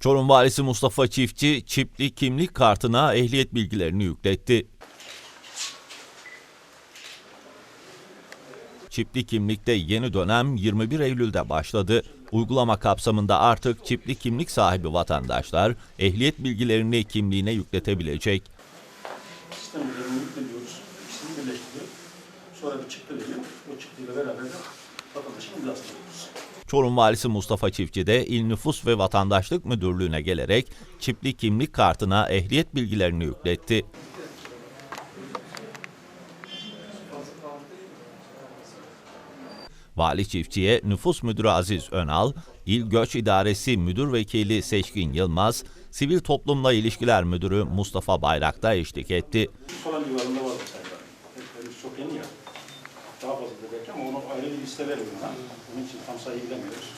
Çorum Valisi Mustafa Çiftçi çipli kimlik kartına ehliyet bilgilerini yükletti. Çipli kimlikte yeni dönem 21 Eylül'de başladı. Uygulama kapsamında artık çipli kimlik sahibi vatandaşlar ehliyet bilgilerini kimliğine yükletebilecek. sistem üzerine yükleniyoruz. İkisini birleştiriyor. Sonra bir çıktı veriyor. O çıktıyla beraber de vatandaşın alıyoruz. Çorum Valisi Mustafa Çiftçi de İl Nüfus ve Vatandaşlık Müdürlüğü'ne gelerek çipli kimlik kartına ehliyet bilgilerini yükletti. Vali Çiftçi'ye Nüfus Müdürü Aziz Önal, İl Göç İdaresi Müdür Vekili Seçkin Yılmaz, Sivil Toplumla İlişkiler Müdürü Mustafa Bayrak da eşlik etti. Falan civarında var sayılar. Henüz çok yeni ya. Daha fazla belki ama onu ayrı bir liste vermiyor ha. Onun için tam sayı bilemiyoruz.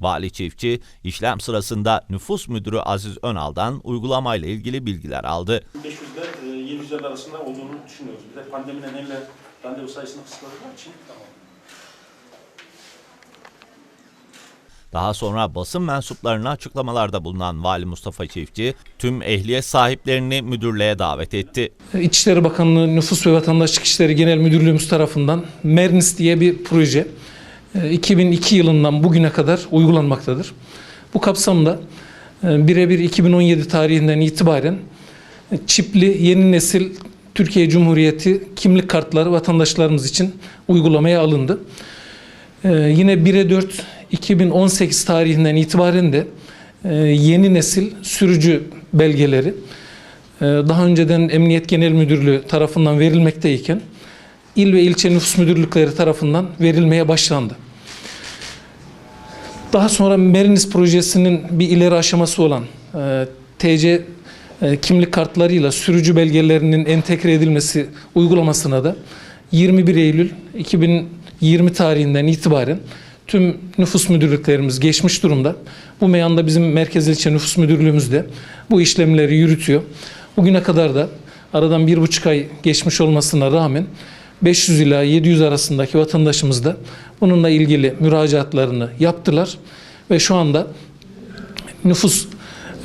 Vali Çiftçi, işlem sırasında Nüfus Müdürü Aziz Önal'dan uygulamayla ilgili bilgiler aldı. 500 ile e, 700 arasında olduğunu düşünüyoruz. Bir de pandemi nedeniyle randevu sayısını kısıtladıkları için Daha sonra basın mensuplarına açıklamalarda bulunan Vali Mustafa Çiftçi, tüm ehliyet sahiplerini müdürlüğe davet etti. İçişleri Bakanlığı Nüfus ve Vatandaşlık İşleri Genel Müdürlüğümüz tarafından Mernis diye bir proje e, 2002 yılından bugüne kadar uygulanmaktadır. Bu kapsamda e, birebir 2017 tarihinden itibaren e, çipli yeni nesil Türkiye Cumhuriyeti kimlik kartları vatandaşlarımız için uygulamaya alındı. Ee, yine 1'e 4 2018 tarihinden itibaren de e, yeni nesil sürücü belgeleri e, daha önceden Emniyet Genel Müdürlüğü tarafından verilmekteyken il ve ilçe nüfus müdürlükleri tarafından verilmeye başlandı. Daha sonra Merinis projesinin bir ileri aşaması olan e, TC kimlik kartlarıyla sürücü belgelerinin entegre edilmesi uygulamasına da 21 Eylül 2020 tarihinden itibaren tüm nüfus müdürlüklerimiz geçmiş durumda. Bu meyanda bizim Merkez İlçe Nüfus Müdürlüğümüz de bu işlemleri yürütüyor. Bugüne kadar da aradan bir buçuk ay geçmiş olmasına rağmen 500 ila 700 arasındaki vatandaşımız da bununla ilgili müracaatlarını yaptılar ve şu anda nüfus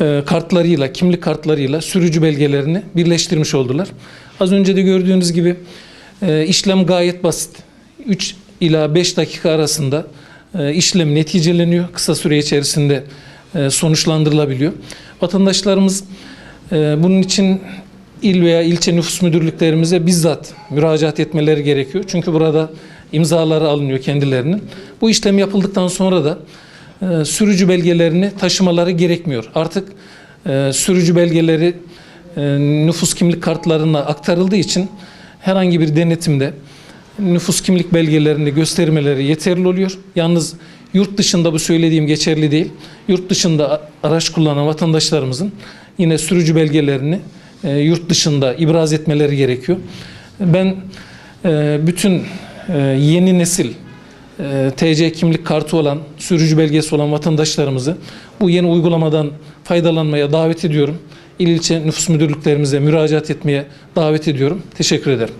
e, kartlarıyla, kimlik kartlarıyla sürücü belgelerini birleştirmiş oldular. Az önce de gördüğünüz gibi e, işlem gayet basit. 3 ila 5 dakika arasında işlem neticeleniyor. Kısa süre içerisinde e, sonuçlandırılabiliyor. Vatandaşlarımız e, bunun için il veya ilçe nüfus müdürlüklerimize bizzat müracaat etmeleri gerekiyor. Çünkü burada imzaları alınıyor kendilerinin. Bu işlem yapıldıktan sonra da e, sürücü belgelerini taşımaları gerekmiyor. Artık e, sürücü belgeleri e, nüfus kimlik kartlarına aktarıldığı için herhangi bir denetimde nüfus kimlik belgelerini göstermeleri yeterli oluyor. Yalnız yurt dışında bu söylediğim geçerli değil. Yurt dışında araç kullanan vatandaşlarımızın yine sürücü belgelerini e, yurt dışında ibraz etmeleri gerekiyor. Ben e, bütün e, yeni nesil TC kimlik kartı olan, sürücü belgesi olan vatandaşlarımızı bu yeni uygulamadan faydalanmaya davet ediyorum. İl ilçe nüfus müdürlüklerimize müracaat etmeye davet ediyorum. Teşekkür ederim.